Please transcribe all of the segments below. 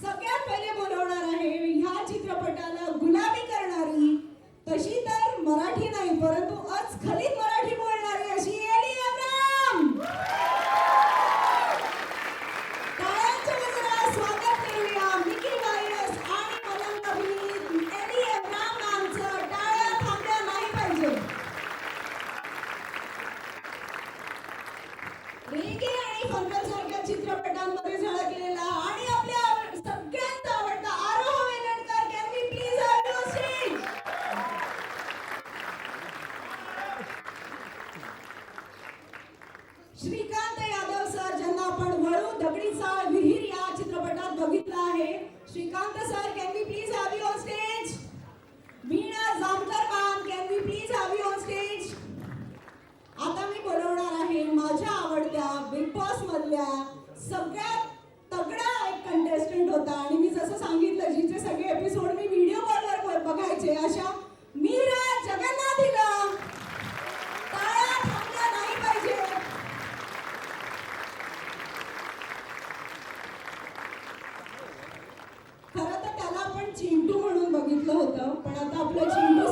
So, ¿qué tenemos Shrikant Yadav sir ज्यांना आपण वळू दगडी चाळ विहीर या चित्रपटात बघितला आहे. Shrikant sir can be please have you on stage Meena Jamkar ma'am can be please have you on stage आता मी बोलवणार आहे माझ्या आवडत्या बिग बॉस मधल्या चिंटू म्हणून बघितलं होतं पण आता आपलं Chintu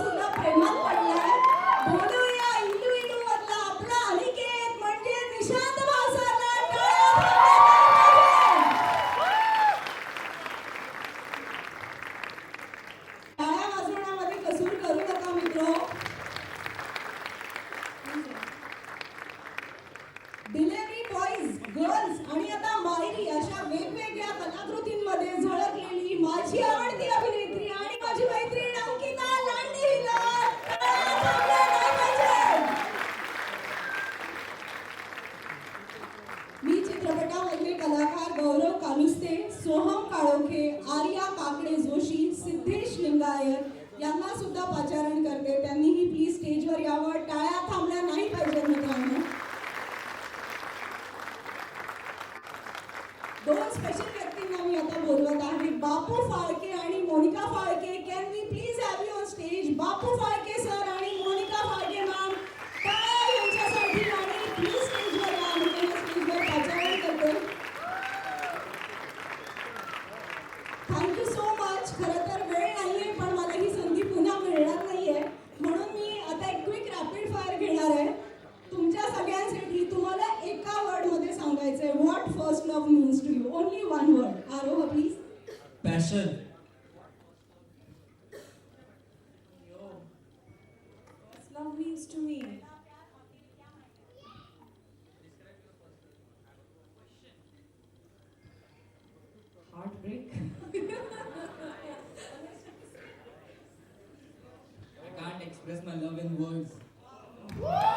can't express my love in words.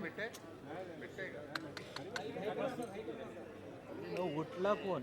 भेटते भेटते का उठला कोण?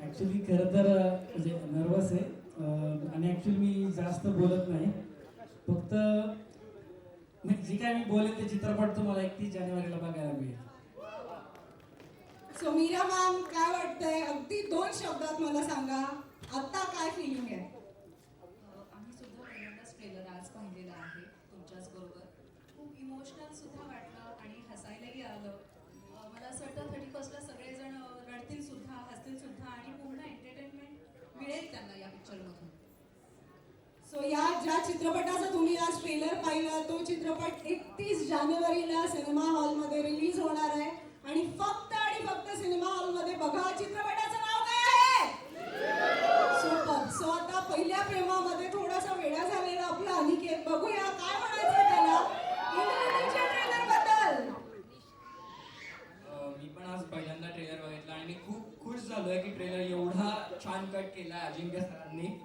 ॲक्च्युली खरं तर म्हणजे नर्वस आहे. आणि ॲक्च्युली मी जास्त बोलत नाही. फक्त जे काय मी बोलेन ते चित्रपट तुम्हाला एकतीस जानेवारीला बघायला मिळेल. सो मीरा मॅम काय वाटतंय? अगदी दोन शब्दात मला सांगा. आता काय फिलिंग आहे? आम्ही सुद्धा पहिल्यांदाच ट्रेलर आज पाहिलेला आहे तुमच्याच बरोबर खूप इमोशनल सुद्धा वाटलं आणि हसायलाही आलं अं, मला असं वाटतं थर्टी फर्स्टला सगळेजण अं, रडतील सुद्धा हसतील सुद्धा आणि पूर्ण एंटरटेनमेंट मिळेल त्यांना या पिक्चरमधून सो या ज्या चित्रपटाचा तुम्ही आज ट्रेलर पाहिला तो चित्रपट एकतीस जानेवारीला सिनेमा हॉलमध्ये रिलीज होणार आहे. आणि फक्त आणि फक्त सिनेमा हॉलमध्ये बघा चित्रपटाचं नाव काय आहे? सुपर सो आता पहिल्या प्रेमामध्ये थोडासा वेळा झालेला आपला अनिकेत. बघूया काय म्हणायचं त्याला. मी पण आज पहिल्यांदा ट्रेलर बघितला आणि मी खूप खुश झालोय की ट्रेलर एवढा छान कट केला अजिंक्य सरांनी.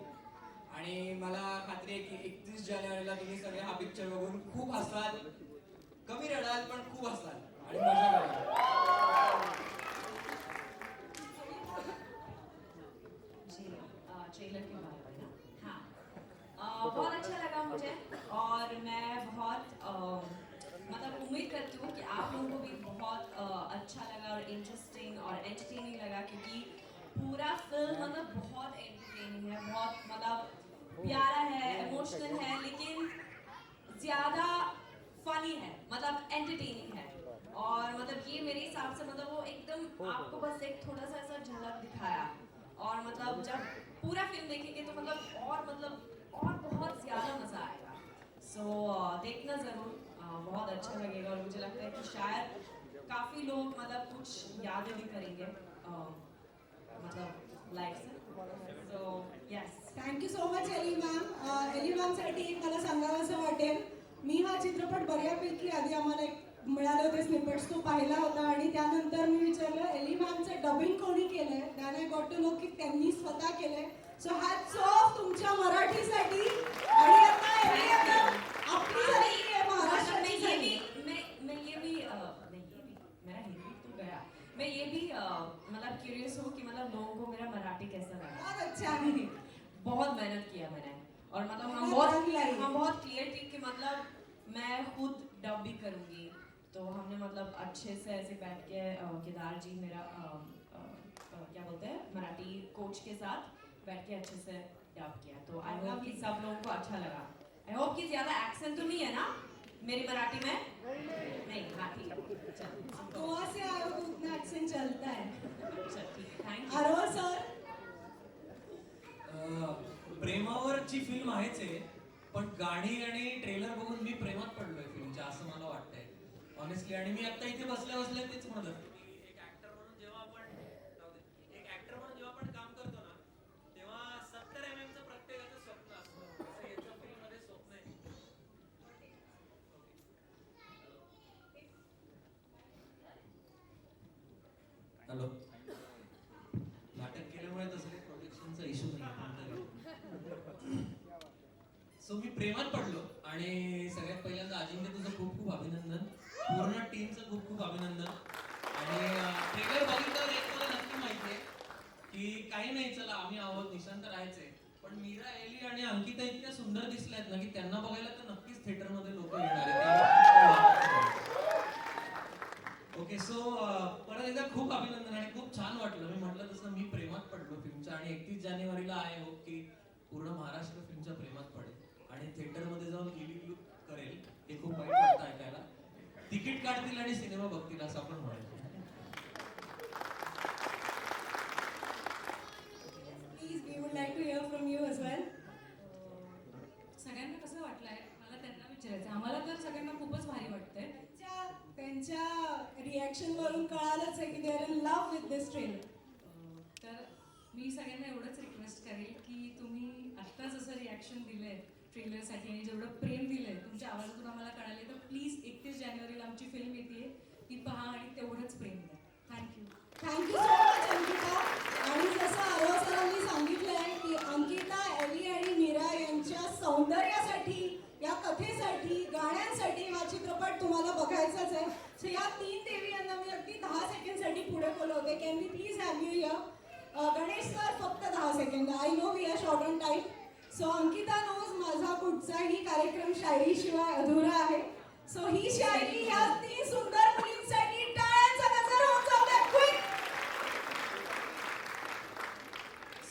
आणि मला खात्री आहे की एकतीस जानेवारीला तुम्ही सगळे हा पिक्चर बघून खूप हसाल कमी रडाल पण खूप हसाल आपको बस एक थोड़ा सा ऐसा झलक दिखाया। और मतलब जब पूरा फ़िल्म देखेंगे तो मतलब और मतलब और बहुत ज़्यादा मज़ा आएगा। सो so, देखना ज़रूर। बहुत अच्छा लगेगा और मुझे लगता है कि शायद काफ़ी लोग मतलब कुछ यादें भी करेंगे मतलब life say. So yes thank you so much Elli ma'am Elli मॅमसाठी मला सांगावं वाटेल. मी हा चित्रपट बऱ्यापैकी आधी आम्हाला एक मिळाले होते स्निपेट्स तो पाहिला होता आणि त्यानंतर मी विचारलं एली मॅमचं डबिंग कोणी केलंय? Then I got to know की त्यांनी स्वतः केलंय. सो हॅट्स ऑफ तुमच्या मराठीसाठी. आणि आता एली आता आपली झाली आहे मतलब मैं महाराष्ट्राची ये. भी मैं मैं ये भी अ, नहीं ये भी मेरा हिंदी तो गया। मैं ये भी अ, मतलब क्यूरियस हूँ कि मतलब लोगों को मेरा मराठी कैसा लगा। बहुत अच्छा आहे बहुत मेहनत किया मैंने। और मतलब हम बहुत। हम बहुत क्लियर थी कि मतलब मैं खुद डब भी करूँगी। तो हमने मतलब अच्छे से ऐसे बैठ के केदार जी मेरा अ, अ, अ, क्या बोलते हैं मराठी कोच के साथ बैठ के अच्छे से डब किया। तो आई होप कि सब लोगों को अच्छा लगा। आई होप कि ज़्यादा एक्सेंट तो नहीं है ना मेरी मराठी में? नहीं हाँ ठीक है गोवा से आए हो तो उतना accent चलता है? चल ठीक। Thank you Aroh sir? प्रेमावरची film आहेच आहे पण गाणी आणि ट्रेलर बघून मी प्रेमात पडलोय फिल्मच्या असं मला वाटतंय. ऑनेस्टली आणि मी आता इथे बसल्या बसल्या तेच म्हणत की एक ऍक्टर म्हणून जेव्हा आपण एक ऍक्टर म्हणून जेव्हा आपण काम करतो ना तेव्हा सत्तर एम एमचं प्रत्येकाचं स्वप्न असतं. फिल्ममध्ये स्वप्न आहे. हॅलो नाटक केल्यामुळे तसं काही प्रोजेक्शनचा इश्यू नाही सो मी प्रेमात पडलो आणि सगळ्यात पहिल्यांदा अजिंक्य तुझं खूप खूप अभिनंदन पूर्ण टीमचं खूप खूप अभिनंदन आणि ट्रेलर बघितल्यावर एक मला नक्की माहितीये की काही नाही चला आम्ही आहोत निशांत राहायचे पण मीरा एली आणि अंकिता इतक्या सुंदर दिसल्यात ना की त्यांना बघायला तर नक्कीच थिएटरमध्ये लोक येणार आहेत. ओके सो परत एकदा खूप अभिनंदन आणि खूप छान वाटलं. मी म्हटलं तसं मी प्रेमात पडलो फिल्मच्या आणि एकतीस जानेवारीला आहे होप की पूर्ण महाराष्ट्र फिल्मच्या प्रेमात पडेल. आणि थिएटरमध्ये जाऊन गेली करेल हे खूप वाईट वाटतं ऐकायला. तिकीट काढतील आणि सिनेमा बघतील असं आपण म्हणतो. मी सगळ्यांना एवढंच रिक्वेस्ट करेल की तुम्ही आत्ता जसं रिॲक्शन दिलंय ट्रेलरसाठी आणि जेवढं प्रेम दिलंय तुमच्या आवाजातून आम्हाला कळाले तर प्लीज एकतीस जानेवारीला आमची फिल्म येते ती पहा आणि तेवढंच प्रेम द्या. Thank you thank you so much Ankita. आणि जसं आरव सांगितलं आहे की अंकिता एली आणि मीरा यांच्या सौंदर्यासाठी या कथेसाठी गाण्यांसाठी हा चित्रपट तुम्हाला बघायचाच आहे. सो या तीन देवी यांना मी अगदी दहा सेकंडसाठी पुढे बोलवते. Can we please have you या गणेश सर फक्त दहा second I know we are short on time so Ankita knows माझा कुठचाही कार्यक्रम शायरीशिवाय अधुरा आहे. सो ही शायरी या तीन सुंदर मुलींसाठी टाळ्यांचा गजर होऊन क्विक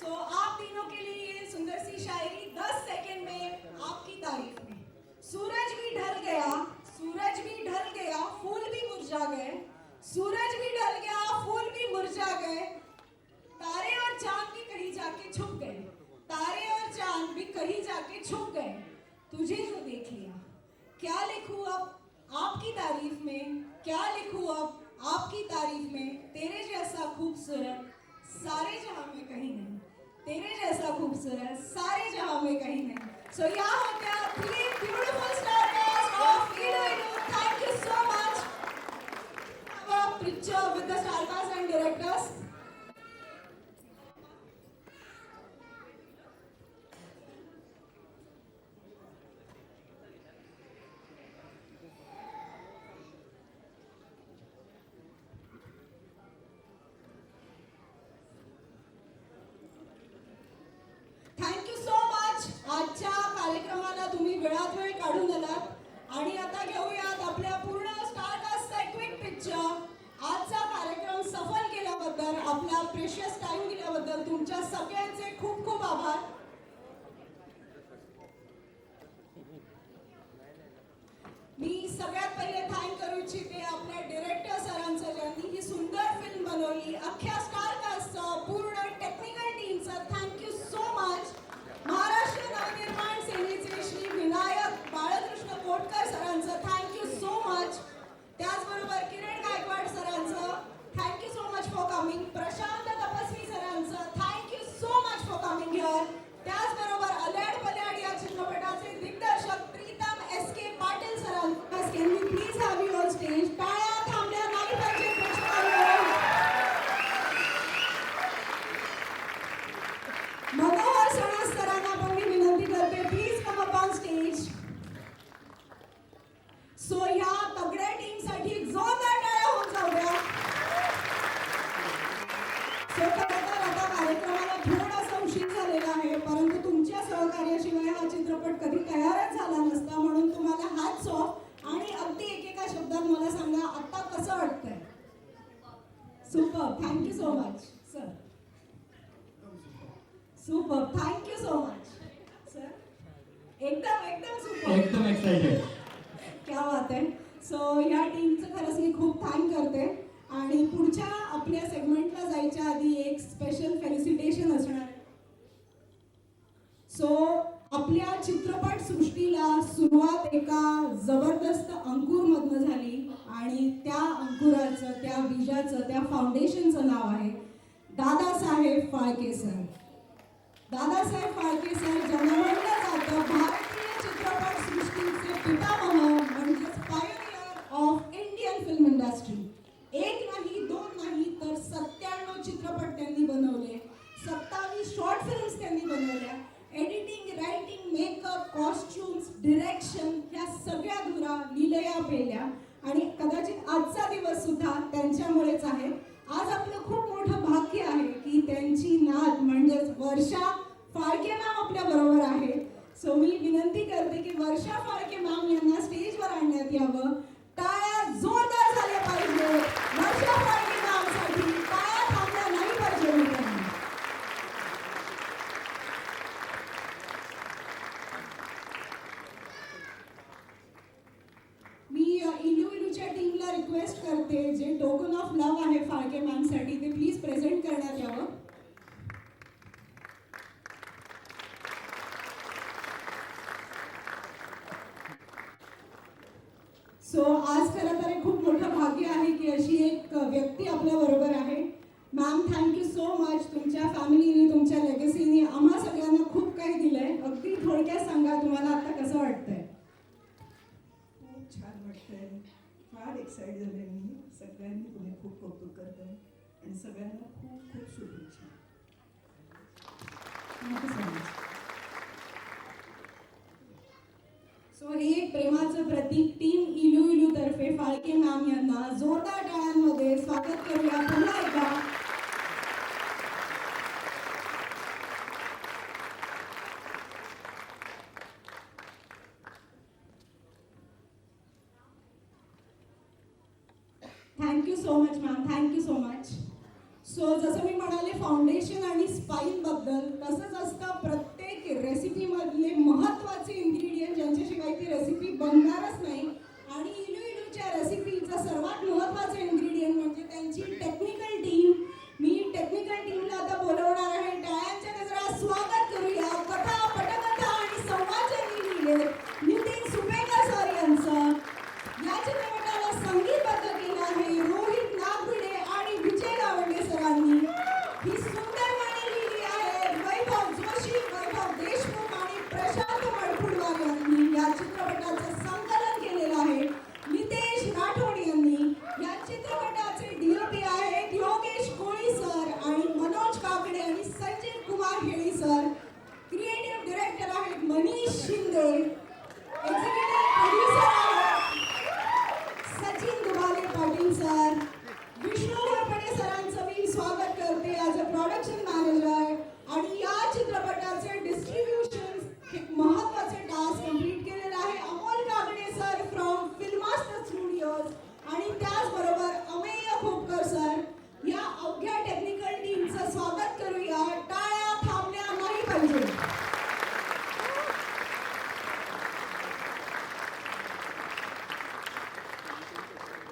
सो आप तीनों के लिए ये सुंदर सी शायरी 10 सेकंड में आपकी तारीफ में। सूरज भी ढल गया सूरज भी ढल गया फूल भी मुरझा गए। सूरज भी ढल गया फूल भी तुझे जो देख लिया। क्या लिखूं अब आपकी तारीफ़ में? क्या लिखूं अब आपकी तारीफ़ में? तेरे जैसा खूबसूरत सारे जहाँ में कहीं नहीं। तेरे जैसा खूबसूरत सारे जहाँ में कहीं नहीं। सो या होत्या three beautiful star of इडो thank you so much a picture with the star cast and precious time दिल्याबद्दल तुमच्या सगळ्यांचे खूप खूप आभार मी सगळ्यात पहिले थँक करू इच्छिते आपल्या डिरेक्टर सरांचं ज्यांनी ही सुंदर फिल्म बनवली अख्ख्या स्टार कास्टचं पूर्ण technical टीमचं thank you so much Maharashtra Navnirman सेनेचे श्री विनायक बाळकृष्ण कोटकर सरांचं थँक्यू सो मच त्याचबरोबर किरण गायकवाड सरांचं thank you so much for coming Prashant Tapasvi सरांचं thank you so much for coming here त्याचबरोबर अल्याड पल्याड या चित्रपटाचे दिग्दर्शक प्रीतम एस के पाटील सरांना can you please have you on stage टाळ्या थांबल्या नाही पाहिजे प्रेक्षकांनो मनोहर सणस सरांना पण मी विनंती करते please come up on stage so ह्या तगड्या टीमसाठी जोरदार टाळ्या होऊन जाऊ द्या सो खरं तर आता कार्यक्रमाला थोडासा उशीर झालेला आहे परंतु तुमच्या सहकार्याशिवाय हा चित्रपट कधी तयारच झाला नसता म्हणून तुम्हाला हाच ऑफ आणि अगदी एकेका शब्दात मला सांगा आता कसं वाटतंय super thank you so much sir super thank you so much sir एकदम एकदम सुपर एकदम एक्साइटेड क्या बात आहे सो या टीमचं खरंच मी खूप थँक करते आणि पुढच्या आपल्या सेगमेंटला जायच्या आधी एक स्पेशल फेलिसिटेशन असणार सो आपल्या चित्रपट सृष्टीला सुरुवात एका जबरदस्त अंकुर मधनं झाली आणि त्या अंकुराचं त्या बीजाचं त्या फाउंडेशनचं नाव आहे दादासाहेब फाळके सर. दादासाहेब फाळके सर ज्यांना म्हणलं जातं भारतीय चित्रपट सृष्टीचे पितामह म्हणजेच pioneer of Indian film industry एक नाही दोन नाही तर सत्त्याण्णव चित्रपट त्यांनी बनवले सत्तावीस शॉर्ट फिल्म्स त्यांनी बनवल्या. Editing writing makeup costumes direction ह्या सगळ्या धुरा लिलया पेल्या. आणि कदाचित आजचा दिवस सुद्धा त्यांच्यामुळेच आहे. आज आपलं खूप मोठं भाग्य आहे की त्यांची नात म्हणजेच वर्षा फाळके मॅम आपल्या बरोबर आहे. सो मी विनंती करते की वर्षा फाळके मॅम यांना स्टेजवर आणण्यात यावं. टाळ्या जोरदार झाल्या पाहिजे वर्षा फाळके मॅमसाठी टाळ्या थांबल्या नाही पाहिजे मित्रांनो मी टीमला रिक्वेस्ट करते जे टोकन ऑफ लव्ह आहे फाळके मॅमसाठी ते प्लीज प्रेझेंट करण्यात यावं. सो आज खरं तर खूप मोठं भाग्य आहे की अशी एक व्यक्ती आपल्या बरोबर आहे. मॅम थँक्यू सो मच तुमच्या फॅमिलीने तुमच्या लेगसीने आम्हा सगळ्यांना खूप काही दिलंय. अगदी थोडक्यात सांगा तुम्हाला आता कसं वाटतंय. फार झाले मी सगळ्यांनी तुम्ही खूप कौतुक करत आहे आणि सगळ्यांना खूप खूप शुभेच्छा. सो हे प्रेमाचं प्रतीक टीम इलू इलू तर्फे फाळके मॅम यांना जोरदार टाळ्यांमध्ये स्वागत करूया पुन्हा एकदा. additionally, spice sir creative director आहेत मनीष शिंदे एक्झिक्युटिव्ह प्रोड्युसर आहेत सचिन दुबाले पाटील सर विष्णू घोरपडे सरांचं मी स्वागत करते ॲज अ प्रोडक्शन मॅनेजर आणि या चित्रपटाचे डिस्ट्रीब्युशन हे महत्त्वाचे टास्क कंप्लीट केलेलं आहे Amol Kagade sir from Filmaster Studios आणि त्याचबरोबर अमेय खोपकर सर या अवघ्या टेक्निकल टीमचं स्वागत करूया टाळ्या थांबल्या नाही पाहिजे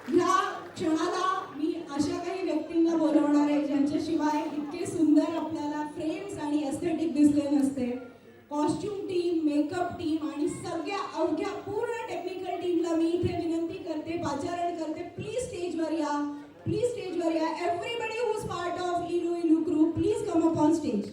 ह्या क्षणाला मी अशा काही व्यक्तींना बोलवणार आहे ज्यांच्याशिवाय इतके सुंदर आपल्याला फ्रेम्स आणि एस्थेटिक दिसले नसते. कॉस्ट्युम टीम मेकअप टीम आणि सगळ्या अवघ्या पूर्ण टेक्निकल टीमला मी इथे विनंती करते पाचारण करते. प्लीज स्टेजवर या. प्लीज स्टेजवर या. Everybody whose part of Ilu Ilu crew please come up on stage